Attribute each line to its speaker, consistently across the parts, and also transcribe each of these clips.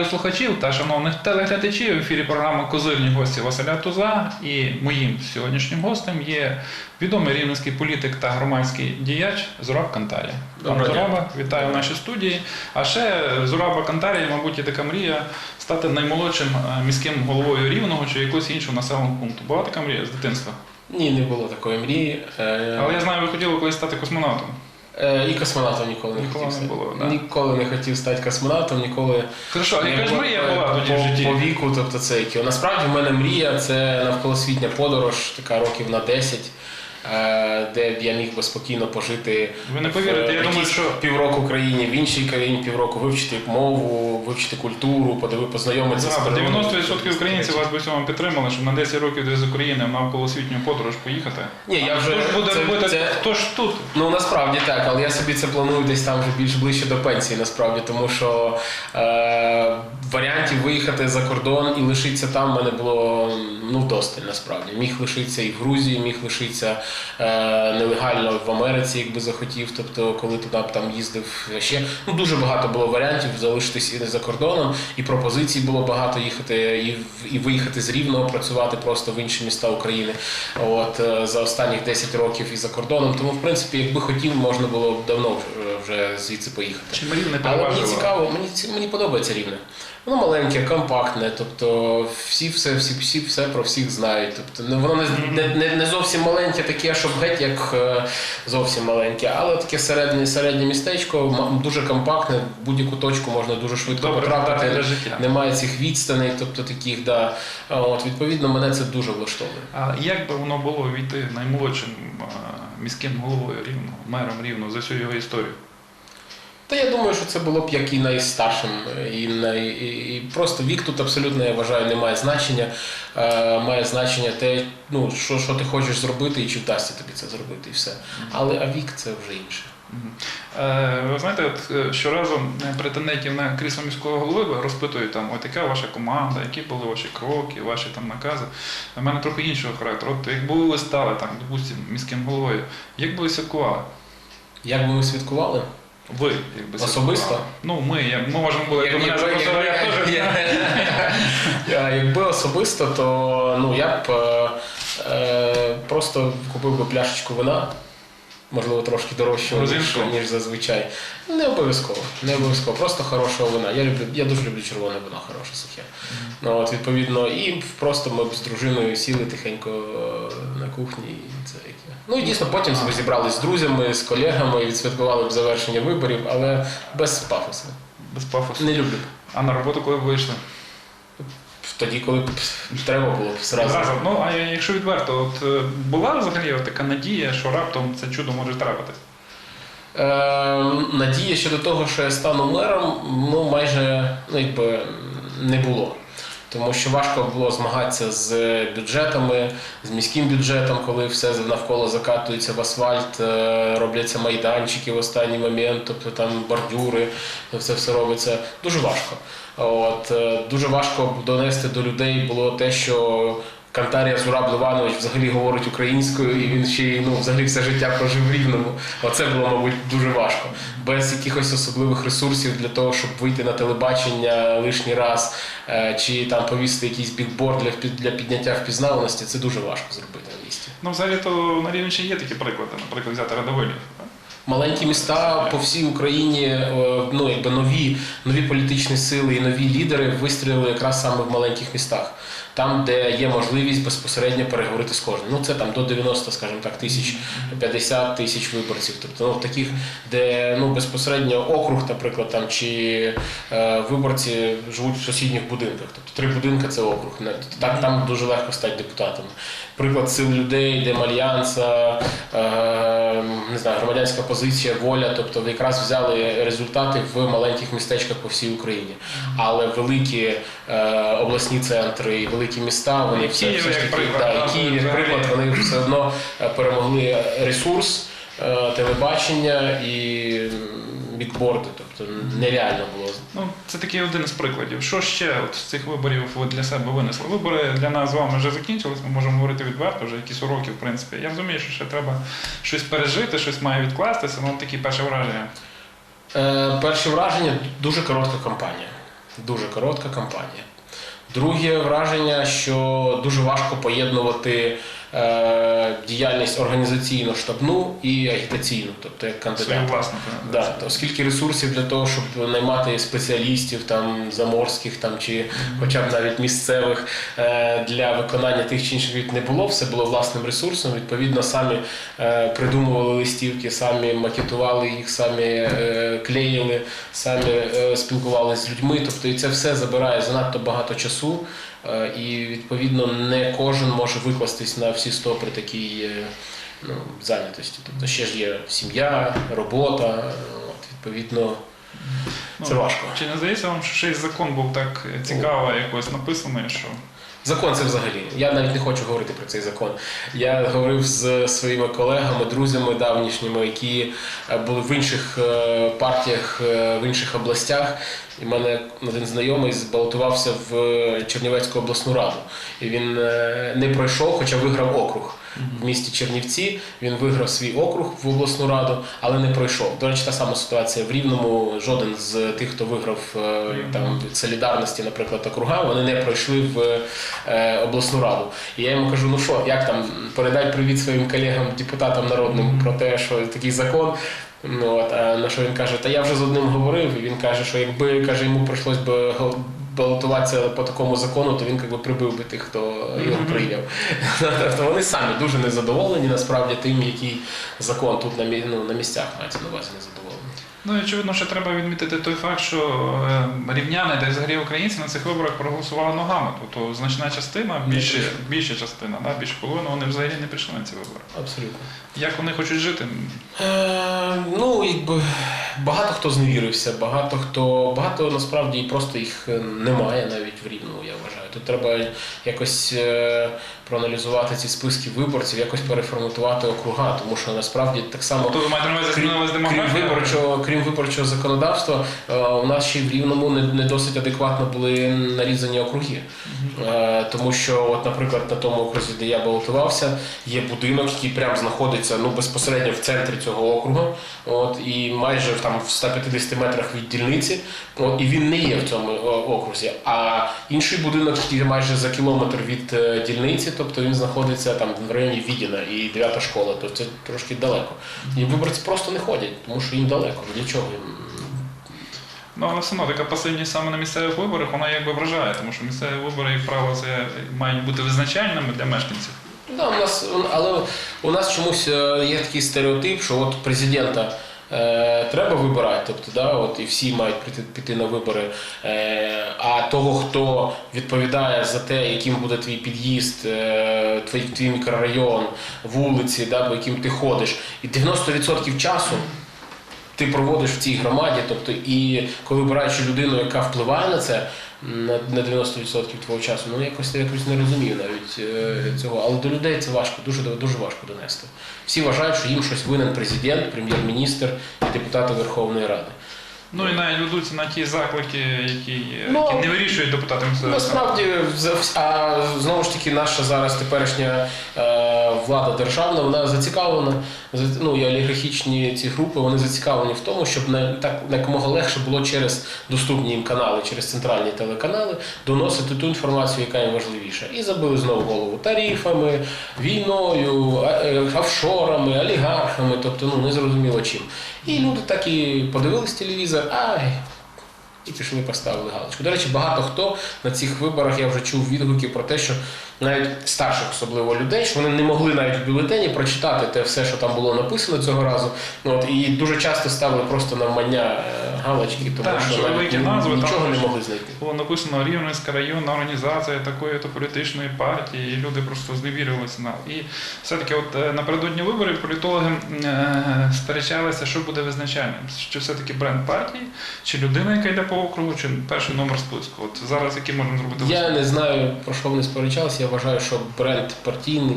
Speaker 1: радіослухачів та шановних телеглядачів. В ефірі програми Козирні гості Василя Туза. І моїм сьогоднішнім гостем є відомий рівненський політик та громадський діяч Зураб Кантарі. Пан Зураба, вітаю в нашій студії. А ще Зураба Кантарі, мабуть, є така мрія стати наймолодшим е, міським головою рівного чи якогось іншого населеного пункту. Була така мрія з дитинства.
Speaker 2: Ні, не було такої мрії. Е,
Speaker 1: Але я знаю, ви хотіли колись стати космонавтом.
Speaker 2: Е, І космонавтом ніколи не
Speaker 1: Ніколи
Speaker 2: хотів
Speaker 1: не
Speaker 2: стати.
Speaker 1: було, да.
Speaker 2: Ніколи не хотів стати космонавтом, ніколи.
Speaker 1: Хорошо, а яка ж мрія була тоді
Speaker 2: по,
Speaker 1: в житті?
Speaker 2: По віку, тобто це які. Насправді в мене мрія це навколосвітня подорож, така років на 10, е, де б я міг би спокійно пожити.
Speaker 1: Ви не повірите,
Speaker 2: в,
Speaker 1: я
Speaker 2: е,
Speaker 1: думаю, що
Speaker 2: півроку в країні, в іншій країні півроку вивчити мову, вивчити культуру, подиви, познайомитися з
Speaker 1: Зураба, 90% українців вас би в цьому підтримали, щоб на 10 років десь з України в навколосвітню подорож поїхати.
Speaker 2: Ні, я вже-
Speaker 1: хто ж буде
Speaker 2: це-
Speaker 1: робити,
Speaker 2: це-
Speaker 1: хто ж тут?
Speaker 2: Ну насправді так, але я собі це планую десь там вже більш ближче до пенсії, насправді, тому що е, варіантів виїхати за кордон і лишитися там в мене було ну вдосталь насправді. Міг лишитися і в Грузії, міг лишитися е, нелегально в Америці, якби захотів. Тобто, коли туди там їздив ще ну дуже багато було варіантів залишитись і за кордоном, і пропозицій було багато їхати і, і виїхати з Рівного, працювати просто в інші міста України. От е, за останніх 10 років і за кордоном. Тому, в принципі, якби хотів, можна було б давно вже- звідси поїхати.
Speaker 1: Чи мрів не
Speaker 2: Але мені цікаво, мені ці- мені подобається рівне. Воно маленьке, компактне, тобто всі все, всі, всі все про всіх знають. Тобто не- воно не, не, не, не зовсім маленьке, таке, щоб геть як е, зовсім маленьке, але таке середнє, середнє містечко, дуже компактне, будь-яку точку можна дуже швидко
Speaker 1: Добре
Speaker 2: потрапити.
Speaker 1: для життя.
Speaker 2: Немає цих відстаней, тобто таких, да. От, відповідно, мене це дуже влаштовує.
Speaker 1: А як би воно було війти наймолодшим е, міським головою рівного, мером рівного за всю його історію?
Speaker 2: Та я думаю, що це було б як і найстаршим, і, най, і, просто вік тут абсолютно я вважаю не має значення. Е, має значення те, ну що, що ти хочеш зробити і чи вдасться тобі це зробити, і все. Але а вік це вже інше.
Speaker 1: Е, Ви знаєте, от е, щоразу е, претендентів на крісло міського голови розпитують там, от яка ваша команда, які були ваші кроки, ваші там накази. У мене трохи іншого характеру. От якби ви стали там, допустимо, міським головою, як би ви святкували?
Speaker 2: Як би ми святкували?
Speaker 1: Ви якби
Speaker 2: Особисто?
Speaker 1: Ну, ми, я- ми можемо було, як
Speaker 2: Як- як,
Speaker 1: як, я
Speaker 2: якби- Якби особисто, то ну я б е, е, просто купив би пляшечку вина. Можливо, трошки дорожчого, ніж, ніж зазвичай. Не обов'язково. Не обов'язково. Просто хорошого вина. Я люблю, я дуже люблю червоне вино, хороше сухе. Ну, от, відповідно, і просто ми з дружиною сіли тихенько е, на кухні. І це. Ну і дійсно потім ми зібрались з друзями, з колегами, відсвяткували б завершення виборів, але без пафосу.
Speaker 1: Без пафосу.
Speaker 2: Не люблю.
Speaker 1: А на роботу коли вийшли?
Speaker 2: Тоді, коли треба було зразу.
Speaker 1: Ну, а якщо відверто, от е, була взагалі така надія, що раптом це чудо може трапитись?
Speaker 2: Е, надії щодо того, що я стану мером, ну майже ну, якби, не було. Тому що важко було змагатися з бюджетами, з міським бюджетом, коли все навколо закатується в асфальт, е, робляться майданчики в останній момент, тобто там бордюри, це все робиться. Дуже важко. От, е, дуже важко донести до людей було те, що Кантарія Зураб Ливанович взагалі говорить українською, і він ще ну, взагалі все життя прожив в рівному. Оце було, мабуть, дуже важко. Без якихось особливих ресурсів для того, щоб вийти на телебачення лишній раз, е, чи там повісити якийсь бікборд для, для підняття впізнаваності, це дуже важко зробити на місці.
Speaker 1: Ну, взагалі то на Рівненщині є такі приклади, наприклад, взяти Радовилів.
Speaker 2: Маленькі міста по всій Україні, е, ну якби нові, нові політичні сили і нові лідери вистрілили якраз саме в маленьких містах, там, де є можливість безпосередньо переговорити з кожним. Ну це там до 90, скажімо так, тисяч 50 тисяч виборців. Тобто ну, таких, де ну безпосередньо округ, наприклад, там чи е, виборці живуть в сусідніх будинках. Тобто три будинки це округ. Так там дуже легко стати депутатом. Приклад сил людей, Демальянса, е, не знаю, громадянська позиція, воля, тобто якраз взяли результати в маленьких містечках по всій Україні. Але великі е, обласні центри великі міста, вони все,
Speaker 1: Київ,
Speaker 2: все ж таки,
Speaker 1: приклад,
Speaker 2: да, і Київ, як приклад, вони все одно е, перемогли ресурс, е, телебачення і бікборди. Тобто нереально було
Speaker 1: Ну, це такий один з прикладів. Що ще от з цих виборів ви для себе винесли? Вибори для нас з вами вже закінчились, ми можемо говорити відверто, вже якісь уроки, в принципі. Я розумію, що ще треба щось пережити, щось має відкластися, ну такі перші враження.
Speaker 2: Е, перші враження дуже коротка кампанія. Дуже коротка кампанія. Друге враження, що дуже важко поєднувати діяльність організаційно штабну і агітаційну, тобто як кандидат. Да, то оскільки ресурсів для того, щоб наймати спеціалістів там заморських там чи хоча б навіть місцевих е, для виконання тих чи інших робіт не було, все було власним ресурсом. Відповідно, самі е, придумували листівки, самі макетували їх, самі е, клеїли, самі е, спілкувалися з людьми. Тобто, і це все забирає занадто багато часу. Е, І відповідно не кожен може викластись на всі сто при такій е, ну, зайнятості. Тобто ще ж є сім'я, робота. е, От, відповідно, це
Speaker 1: Ну,
Speaker 2: важко.
Speaker 1: Чи не здається вам, що ще й закон був так цікаво якось написаний, що
Speaker 2: Закон це взагалі. Я навіть не хочу говорити про цей закон. Я говорив з своїми колегами, друзями давнішніми, які е, були в інших е, партіях, е, в інших областях. І в мене один знайомий збалотувався в Чернівецьку обласну раду. І він не пройшов, хоча виграв округ. В місті Чернівці він виграв свій округ в обласну раду, але не пройшов. До речі, та сама ситуація в Рівному. Жоден з тих, хто виграв там від солідарності, наприклад, округа, вони не пройшли в обласну раду. І я йому кажу: ну що, як там передай привіт своїм колегам, депутатам народним про те, що такий закон. Ну, от, а на що він каже, та я вже з одним говорив, і він каже, що якби каже, йому прийшлось би балотуватися по такому закону, то він якби прибив би тих, хто його прийняв. Тобто вони самі дуже незадоволені насправді тим, який закон тут на, ну, на місцях мається на увазі незадоволені.
Speaker 1: Ну і очевидно, що треба відмітити той факт, що е, рівняни та взагалі українці на цих виборах проголосували ногами. Тобто значна частина, більше, більша частина, да, більше половини, вони взагалі не прийшли на ці вибори.
Speaker 2: Абсолютно.
Speaker 1: Як вони хочуть жити?
Speaker 2: Е, ну, якби багато хто зневірився, багато хто багато насправді і просто їх е, немає навіть в рівному, я вважаю. Тут треба якось е, проаналізувати ці списки виборців, якось переформатувати округа, тому що насправді так само.
Speaker 1: Тобто ви маєте
Speaker 2: Крім, виборчого, крім виборчого законодавства, е, у нас ще й в Рівному не, не досить адекватно були нарізані округи. Е, Тому що, от, наприклад, на тому окрузі, де я балотувався, є будинок, який прямо знаходиться ну, безпосередньо в центрі цього округу, от, і майже там в 150 метрах від дільниці, от, і він не є в цьому окрузі. А інший будинок, який майже за кілометр від е, дільниці, тобто він знаходиться там в районі Відіна і 9 школа, тобто це трошки далеко. І виборці просто не ходять, тому що їм далеко. Для чого їм?
Speaker 1: Ну, але все одно така пасивність саме на місцевих виборах, вона якби вражає, тому що місцеві вибори, як правило, це мають бути визначальними для мешканців.
Speaker 2: Да, у нас, але у нас чомусь е, є такий стереотип, що от президента е, треба вибирати, тобто, да, от, і всі мають піти, піти на вибори. Е, а того, хто відповідає за те, яким буде твій під'їзд, е, твій, твій мікрорайон, вулиці, да, по яким ти ходиш, і 90% часу. Ти проводиш в цій громаді, тобто, і коли обираючи людину, яка впливає на це на, на 90% твого часу, ну якось якось не розумію навіть е, цього. Але до людей це важко, дуже дуже важко донести. Всі вважають, що їм щось винен президент, прем'єр-міністр і депутати Верховної Ради.
Speaker 1: Ну і навіть ведуться на ті заклики, які,
Speaker 2: Ну,
Speaker 1: які не вирішують депутати місцевих рад.
Speaker 2: Насправді, а знову ж таки, наша зараз теперішня е, влада державна, вона зацікавлена, ну і олігархічні ці групи, вони зацікавлені в тому, щоб не так якомога легше було через доступні їм канали, через центральні телеканали доносити ту інформацію, яка їм важливіша. І забили знову голову тарифами, війною, е, офшорами, олігархами, тобто ну незрозуміло чим. І люди так і подивились телевізор, ай. І пішли поставили галочку. До речі, багато хто на цих виборах я вже чув відгуки про те, що навіть старших особливо людей, що вони не могли навіть в бюлетені прочитати те все, що там було написано цього разу. Ну, от, і дуже часто ставили просто навмання е, галочки, тому
Speaker 1: Так,
Speaker 2: що
Speaker 1: що
Speaker 2: навіть
Speaker 1: назви, там
Speaker 2: не могли знайти.
Speaker 1: Було написано Рівненська районна організація такої-то політичної партії, і люди просто зневірювалися на. І все-таки, от е, напередодні виборів політологи е, сперечалися, що буде визначальним. Чи все-таки бренд партії, чи людина, яка йде по округу, чи перший номер списку. От зараз який можемо зробити
Speaker 2: Я
Speaker 1: висновок?
Speaker 2: не знаю, про що вони сперечалися. Вважаю, що бренд партійний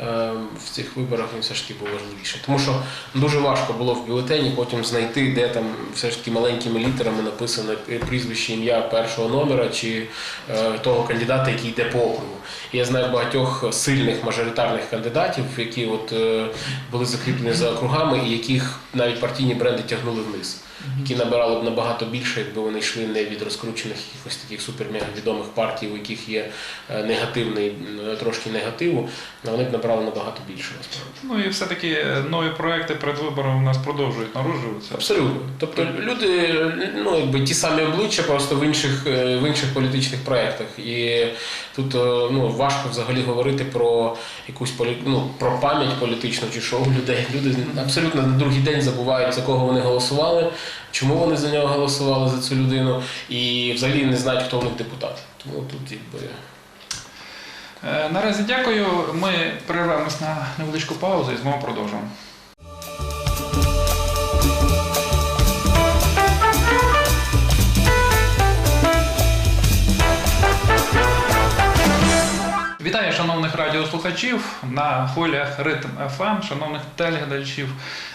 Speaker 2: е, в цих виборах він все ж таки був важливіший. Тому що дуже важко було в бюлетені потім знайти, де там все ж таки маленькими літерами написано прізвище ім'я першого номера чи е, того кандидата, який йде по округу. Я знаю багатьох сильних мажоритарних кандидатів, які от, е, були закріплені за округами і яких навіть партійні бренди тягнули вниз. Які набирали б набагато більше, якби вони йшли не від розкручених якихось таких супермегавідомих партій, у яких є е, негативний трошки негативу, вони б набрали набагато більше.
Speaker 1: Ну і все-таки е, нові проекти перед виборами у нас продовжують народжуватися.
Speaker 2: Абсолютно. Тобто люди, ну якби ті самі обличчя, просто в інших е, в інших політичних проєктах. І тут е, ну важко взагалі говорити про якусь полі... ну, про пам'ять політичну чи що у людей. Люди абсолютно на другий день забувають за кого вони голосували, чому вони за нього голосували за цю людину, і взагалі не знають, хто в них депутат. Тому тут якби.
Speaker 1: Е, Наразі дякую. Ми перервемось на невеличку паузу і знову продовжимо. Вітаю шановних радіослухачів на хвилях Ритм ФМ, шановних телеглядачів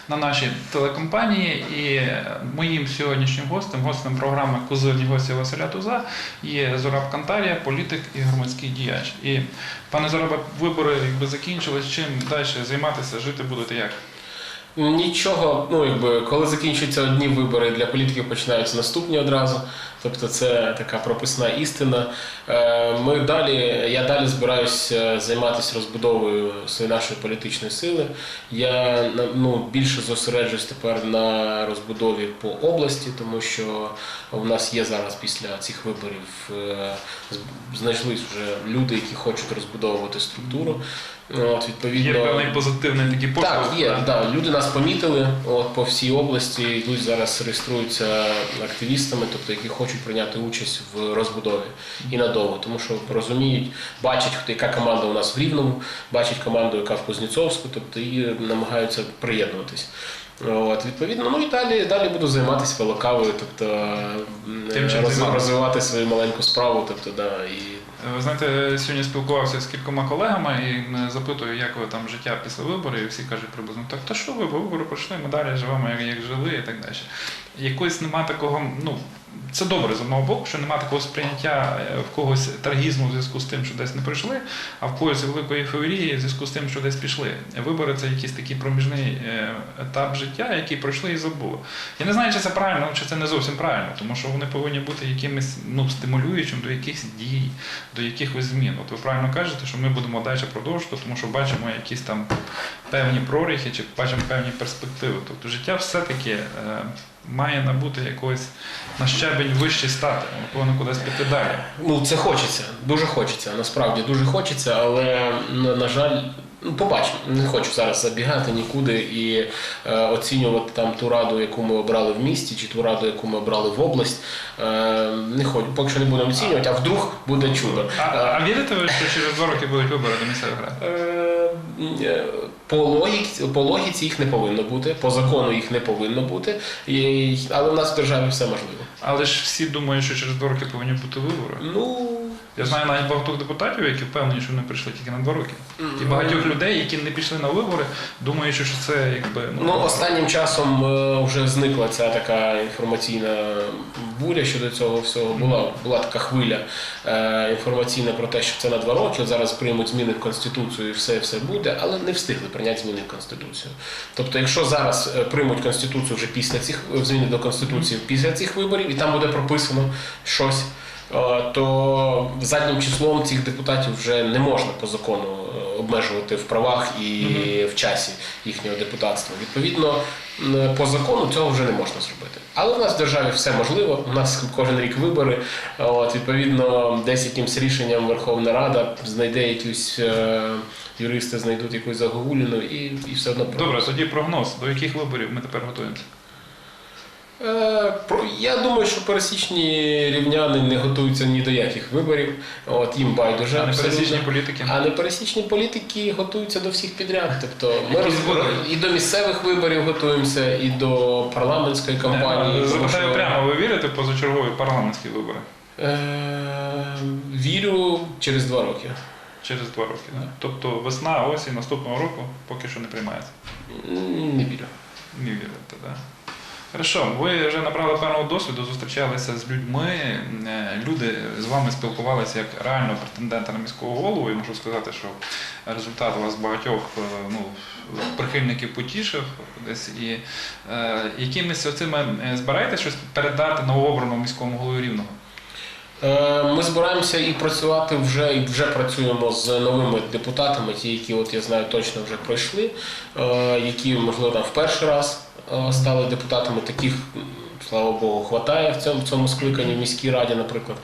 Speaker 1: на нашій телекомпанії. І моїм сьогоднішнім гостем, гостем програми Козирні гості Василя Туза є Зораб Кантарія, політик і громадський діяч. І пане Зорабе, вибори якби закінчились. Чим далі займатися, жити будете як?
Speaker 2: Нічого, ну якби коли закінчуються одні вибори для політиків, починаються наступні одразу. Тобто це така прописна істина. Е, Ми далі, я далі збираюся займатися розбудовою своєї нашої політичної сили. Я ну, більше зосереджуюсь тепер на розбудові по області, тому що в нас є зараз після цих виборів е, знайшлись вже люди, які хочуть розбудовувати структуру. От, відповідно,
Speaker 1: Є певний позитивний такий поштовх.
Speaker 2: так, є,
Speaker 1: да?
Speaker 2: да. люди нас помітили от, по всій області, йдуть зараз реєструються активістами, тобто які хочуть прийняти участь в розбудові і надовго, тому що розуміють, бачать, хто яка команда у нас в Рівному, бачать команду, яка в Кузнєцовську, тобто і намагаються приєднуватись. От, відповідно, ну і далі, далі буду займатися велокавою, тобто
Speaker 1: Тим,
Speaker 2: роз- розвивати свою маленьку справу, тобто, да, і
Speaker 1: Ви знаєте, сьогодні спілкувався з кількома колегами і запитую, як ви там життя після виборів, і всі кажуть приблизно, так та що ви, вибори пройшли, ми далі живемо, як, як жили і так далі. Якось нема такого, ну, це добре з одного боку, що нема такого сприйняття е, в когось трагізму в зв'язку з тим, що десь не прийшли, а в когось великої ейфорії в зв'язку з тим, що десь пішли. Вибори це якийсь такий проміжний е, етап життя, який пройшли і забули. Я не знаю, чи це правильно, чи це не зовсім правильно, тому що вони повинні бути якимось ну, стимулюючим до якихось дій, до якихось змін. От ви правильно кажете, що ми будемо далі продовжувати, тому що бачимо якісь там певні проріхи чи бачимо певні перспективи. Тобто життя все-таки е, має набути якогось на щебень вище стати, ми кудись піти далі.
Speaker 2: Ну, це хочеться, дуже хочеться, насправді дуже хочеться, але на, на жаль, ну побачимо. Не хочу зараз забігати нікуди і е, оцінювати там ту раду, яку ми обрали в місті, чи ту раду, яку ми обрали в область. Е, не хочу, поки що не будемо оцінювати, а вдруг буде чудо.
Speaker 1: А, а вірите ви, що через два роки будуть вибори до місцевих рад?
Speaker 2: Е, е, По логіці, по логіці їх не повинно бути, по закону їх не повинно бути, і, але в нас в державі все можливо.
Speaker 1: Але ж всі думають, що через два роки повинні бути вибори.
Speaker 2: Ну,
Speaker 1: Я знаю навіть багатьох депутатів, які впевнені, що вони прийшли тільки на два роки. І багатьох людей, які не пішли на вибори, думають, що це якби
Speaker 2: Ну, останнім часом е, вже зникла ця така інформаційна буря щодо цього всього. Була, була така хвиля е, інформаційна про те, що це на два роки. Зараз приймуть зміни в Конституцію і все, все буде, але не встигли прийняти зміни в Конституцію. Тобто, якщо зараз е, приймуть Конституцію вже після цих е, зміни до Конституції після цих виборів, і там буде прописано щось. Е, То заднім числом цих депутатів вже не можна по закону е, обмежувати в правах і в часі їхнього депутатства. Відповідно, по закону цього вже не можна зробити. Але в нас в державі все можливо. У нас кожен рік вибори. От відповідно, десь якимсь рішенням Верховна Рада знайде якусь е, юристи, знайдуть якусь загогуліну і, і все одно
Speaker 1: Добре, тоді прогноз. До яких виборів ми тепер готуємося?
Speaker 2: Е, Я думаю, що пересічні рівняни не готуються ні до яких виборів. От їм байдуже.
Speaker 1: А не пересічні політики.
Speaker 2: А непересічні політики готуються до всіх підряд. Тобто ми
Speaker 1: Якісь
Speaker 2: і до місцевих виборів готуємося, і до парламентської кампанії.
Speaker 1: Запитаю
Speaker 2: що,
Speaker 1: прямо, ви вірите в позачергові парламентські вибори
Speaker 2: Е, вірю через два роки.
Speaker 1: через два роки? Да? Тобто весна, осінь наступного року поки що не приймається.
Speaker 2: Не вірю.
Speaker 1: Не вірите, так? Да? Хорошо, ви вже набрали певного досвіду, зустрічалися з людьми. е, Люди з вами спілкувалися як реально претендента на міського голову. І можу сказати, що результат вас багатьох е, ну, прихильників потішив десь. І е, якимись оцими е, збираєте щось передати новообраному міському голові рівного?
Speaker 2: Е, Ми збираємося і працювати вже і вже працюємо з новими депутатами, ті, які от я знаю точно вже пройшли, е, які можливо там в перший раз е, стали депутатами. Таких слава Богу, хватає в цьому в цьому скликанні в міській раді, наприклад.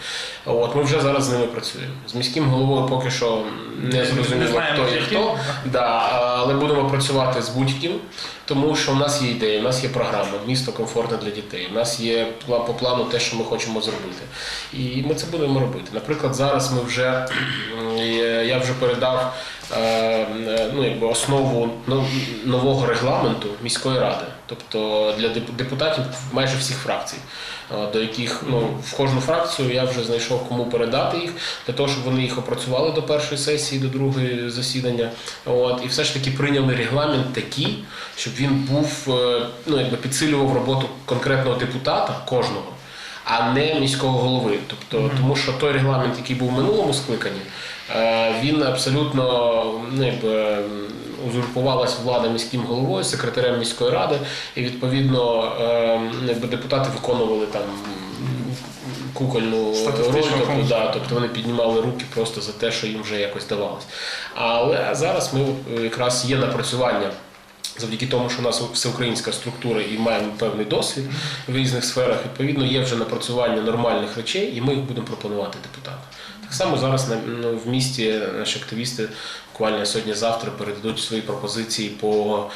Speaker 2: От ми вже зараз з ними працюємо. З міським головою поки що не зрозуміло, хто і хто. Да, але будемо працювати з будь-ким, тому що в нас є ідея, в нас є програма, місто комфортне для дітей. У нас є по плану те, що ми хочемо зробити. І ми це будемо робити. Наприклад, зараз ми вже я вже передав ну, якби основу нового регламенту міської ради, тобто для деп- депутатів майже всіх фракцій. е, До яких ну в кожну фракцію я вже знайшов кому передати їх для того, щоб вони їх опрацювали до першої сесії, до другої засідання. От і все ж таки прийняли регламент такий, щоб він був е, ну якби підсилював роботу конкретного депутата кожного а не міського голови. Тобто, тому що той регламент, який був в минулому скликанні, е, він абсолютно ну, якби, м, узурпувалась влада міським головою, секретарем міської ради, і відповідно е, ну, якби депутати виконували там. Кукольну роль, тобто, да, тобто вони піднімали руки просто за те, що їм вже якось давалось. Але зараз ми е, якраз є напрацювання завдяки тому, що у нас всеукраїнська структура і маємо певний досвід в різних сферах, відповідно, є вже напрацювання нормальних речей, і ми їх будемо пропонувати депутатам. Так само зараз ну, в місті наші активісти буквально сьогодні-завтра передадуть свої пропозиції по.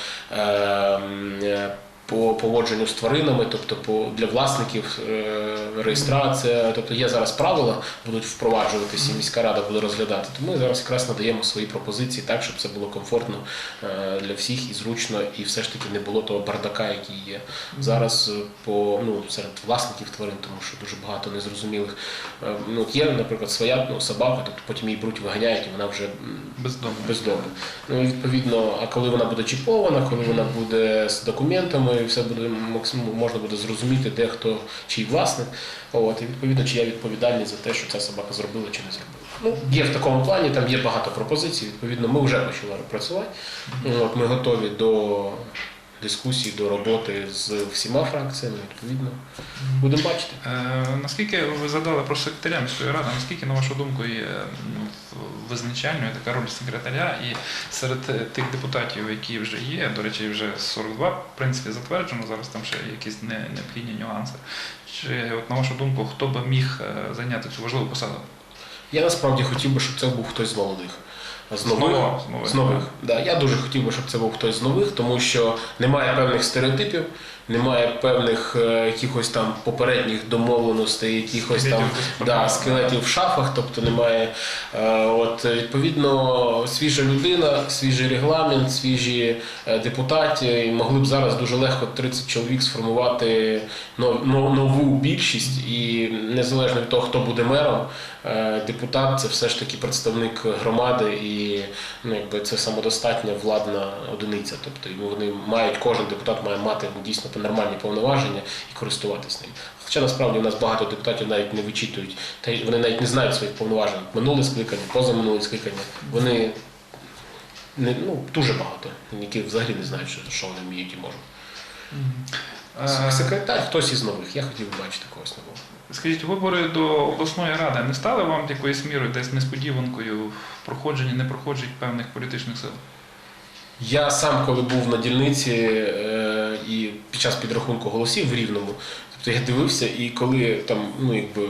Speaker 2: По поводженню з тваринами, тобто по для власників е, реєстрація, тобто є зараз правила, будуть впроваджуватися, і міська рада буде розглядати. Тому ми зараз якраз надаємо свої пропозиції так, щоб це було комфортно е, для всіх і зручно, і все ж таки не було того бардака, який є зараз е, по ну серед власників тварин, тому що дуже багато незрозумілих. е, Ну є, наприклад, своя ну, собака, тобто потім її беруть, виганяють, і вона вже м,
Speaker 1: Бездомно.
Speaker 2: бездомна. Ну, відповідно, а коли вона буде чіпована, коли вона буде з документами, і все буде максимум можна буде зрозуміти, де хто чий власник. От, і відповідно, чия відповідальність за те, що ця собака зробила чи не зробила. Ну, є в такому плані, там є багато пропозицій. Відповідно, ми вже почали працювати. От, ми готові до дискусії, до роботи з всіма фракціями. Відповідно, будемо бачити.
Speaker 1: Е, наскільки ви задали про секретаря міської ради, наскільки, на вашу думку, є визначальною така роль секретаря і серед тих депутатів, які вже є, до речі, вже 42, в принципі, затверджено, зараз там ще якісь не- необхідні нюанси. Чи, от, на вашу думку, хто би міг е, зайняти цю важливу посаду?
Speaker 2: Я насправді хотів би, щоб це був хтось з молодих. З нових.
Speaker 1: з нових.
Speaker 2: З нових. Да, я дуже хотів би, щоб це був хтось з нових, тому що немає певних стереотипів, немає певних е, якихось там попередніх домовленостей, якихось там да, скелетів в шафах, тобто немає. Е, от відповідно свіжа людина, свіжий регламент, свіжі е, депутати, і могли б зараз дуже легко 30 чоловік сформувати нов- нов- нову більшість, і незалежно від того, хто буде мером, депутат це все ж таки представник громади, і ну, якби це самодостатня владна одиниця. Тобто вони мають, кожен депутат має мати дійсно нормальні повноваження і користуватись ним. Хоча насправді у нас багато депутатів навіть не вичитують, та вони навіть не знають своїх повноважень. Минуле скликання, позаминуле скликання. Вони не, ну, дуже багато, які взагалі не знають, що, що вони вміють і можуть. Секретар хтось із нових. Я хотів би бачити когось нового.
Speaker 1: Скажіть, вибори до обласної ради не стали вам якоюсь мірою десь несподіванкою в проходженні, не проходженні певних політичних сил?
Speaker 2: Я сам, коли був на дільниці е, і під час підрахунку голосів в Рівному, тобто я дивився, і коли там, ну якби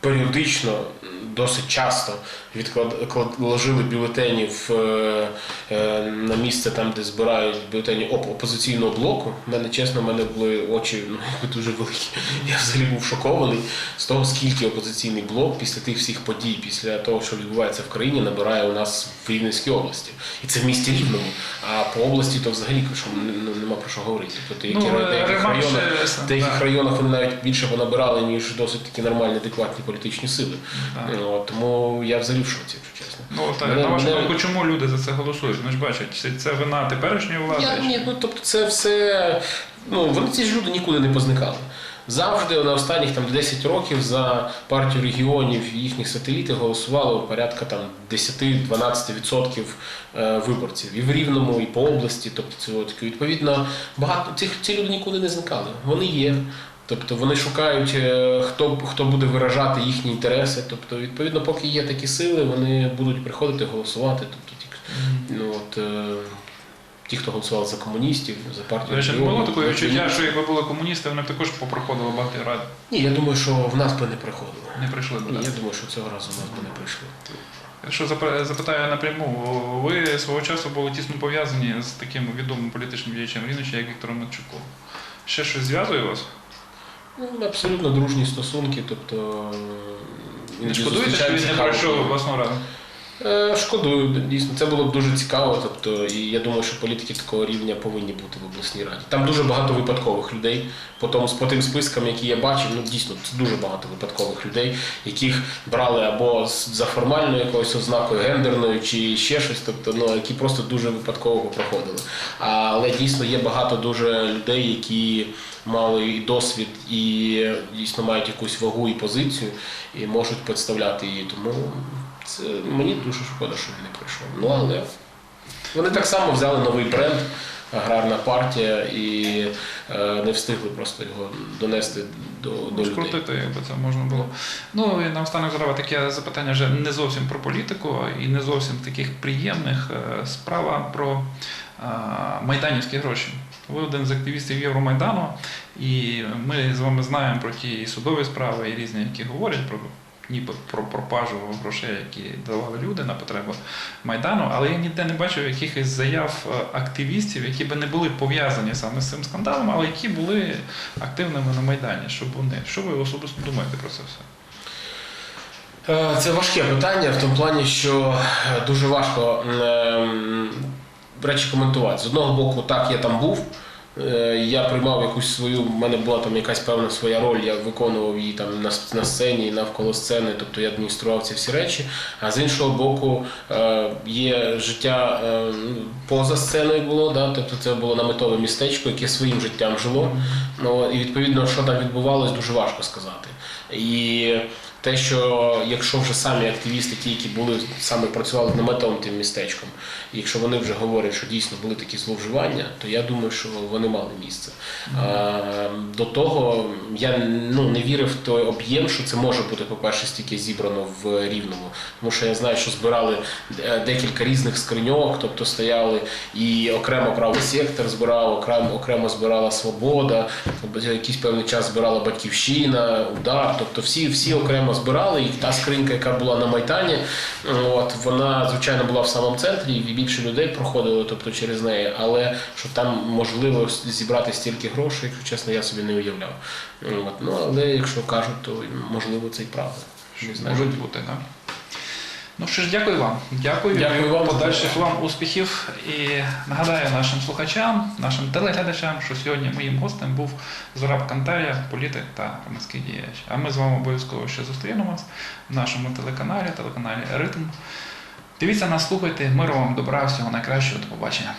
Speaker 2: періодично, досить часто відклад клад- бюлетені в, е, е, на місце там, де збирають бюлетені оп- опозиційного блоку. У мене чесно, в мене були очі ну, дуже великі. Я взагалі був шокований з того, скільки опозиційний блок після тих всіх подій, після того, що відбувається в країні, набирає у нас в Рівненській області. І це в місті Рівному. А по області то взагалі що, ну, нема про що говорити. Тобто, які
Speaker 1: Ну,
Speaker 2: в деяких районах,
Speaker 1: е,
Speaker 2: в деяких
Speaker 1: да.
Speaker 2: районах вони навіть більше понабирали, ніж досить такі нормальні, адекватні політичні сили.
Speaker 1: Так.
Speaker 2: Ну, от, тому я взагалі в шоці, якщо чесно.
Speaker 1: Ну, от,
Speaker 2: Мене-
Speaker 1: на вашу
Speaker 2: мене-
Speaker 1: чому люди за це голосують? Вони ж бачать, це, це вина теперішньої влади.
Speaker 2: Я, ні, ну, тобто це все. Ну, вони ці ж люди нікуди не позникали. Завжди на останніх там 10 років за партію регіонів і їхніх сателітів голосувало порядка там 10-12% е, виборців і в Рівному, і по області. Тобто це от, відповідно багато цих ці люди нікуди не зникали. Вони є. Тобто вони шукають, е, хто, хто буде виражати їхні інтереси. Тобто, відповідно, поки є такі сили, вони будуть приходити голосувати. Тобто, ті, ну, от, е, ті, хто голосував за комуністів, за партію.
Speaker 1: Речі, не було такого відчуття, що якби були комуністи, вони б також попроходили багато рад.
Speaker 2: Ні, я думаю, що в нас би не приходило.
Speaker 1: Не прийшли б.
Speaker 2: Ні, я думаю, що цього разу в нас би не прийшло.
Speaker 1: Запа- запитаю напряму, ви свого часу були тісно пов'язані з таким відомим політичним діячем Рівнича, як Віктором Медчуком. Ще щось зв'язує вас?
Speaker 2: Ну, абсолютно дружні стосунки, тобто.
Speaker 1: Не шкодуєте, що він не пройшов обласну раду?
Speaker 2: Е, Шкодую, дійсно, це було б дуже цікаво. Тобто, і я думаю, що політики такого рівня повинні бути в обласній раді. Там дуже багато випадкових людей. По тому по тим спискам, які я бачив, ну дійсно це дуже багато випадкових людей, яких брали або за формальною якоюсь ознакою гендерною чи ще щось, тобто ну які просто дуже випадково проходили. Але дійсно є багато дуже людей, які мали і досвід, і дійсно мають якусь вагу і позицію, і можуть представляти її. Тому це мені дуже шкода, що він не прийшов. Ну але вони так само взяли новий бренд, аграрна партія, і е, не встигли просто його донести до, до людей.
Speaker 1: Скрутити, якби це можна було. Ну і наостанок задав таке запитання вже не зовсім про політику і не зовсім таких приємних. Е, Справа про е, майданівські гроші. Ви один з активістів Євромайдану, і ми з вами знаємо про ті судові справи, і різні, які говорять про. Ніби про пропажу грошей, які давали люди на потреби майдану, але я ніде не бачив якихось заяв е, активістів, які би не були пов'язані саме з цим скандалом, але які були активними на майдані. Щоб вони що ви особисто думаєте про це все?
Speaker 2: Е, Це важке питання в тому плані, що е, дуже важко речі коментувати. З одного боку, так, я там був. Е, Я приймав якусь свою, в мене була там якась певна своя роль, я виконував її там на, на сцені, навколо сцени, тобто я адміністрував ці всі речі. А з іншого боку, е, є життя е, поза сценою було, да? тобто це було наметове містечко, яке своїм життям жило. Ну, і відповідно, що там відбувалось, дуже важко сказати. І те, що якщо вже самі активісти, ті, які були саме працювали наметовим тим містечком, якщо вони вже говорять, що дійсно були такі зловживання, то я думаю, що вони мали місце. А, до того я ну, не вірив в той об'єм, що це може бути, по-перше, стільки зібрано в рівному. Тому що я знаю, що збирали е, декілька різних скриньок, тобто стояли і окремо правий сектор збирав, окремо, окремо збирала свобода, якийсь певний час збирала батьківщина, удар. Тобто всі, всі окремо збирали, і та скринька, яка була на Майдані, от вона звичайно була в самому центрі, і більше людей проходило, тобто через неї. Але що там можливо зібрати стільки грошей, якщо чесно, я собі не уявляв. От, ну але якщо кажуть, то можливо це і правда. Знаю.
Speaker 1: Можуть бути, так? Ну що ж, дякую вам. Дякую,
Speaker 2: Дякую вам.
Speaker 1: Подальших вам успіхів. І нагадаю нашим слухачам, нашим телеглядачам, що сьогодні моїм гостем був Зураб Кантарія, політик та громадський діяч. А ми з вами обов'язково ще зустрінемось в нашому телеканалі, телеканалі Ритм. Дивіться нас, слухайте, миру вам, добра, всього найкращого, до побачення.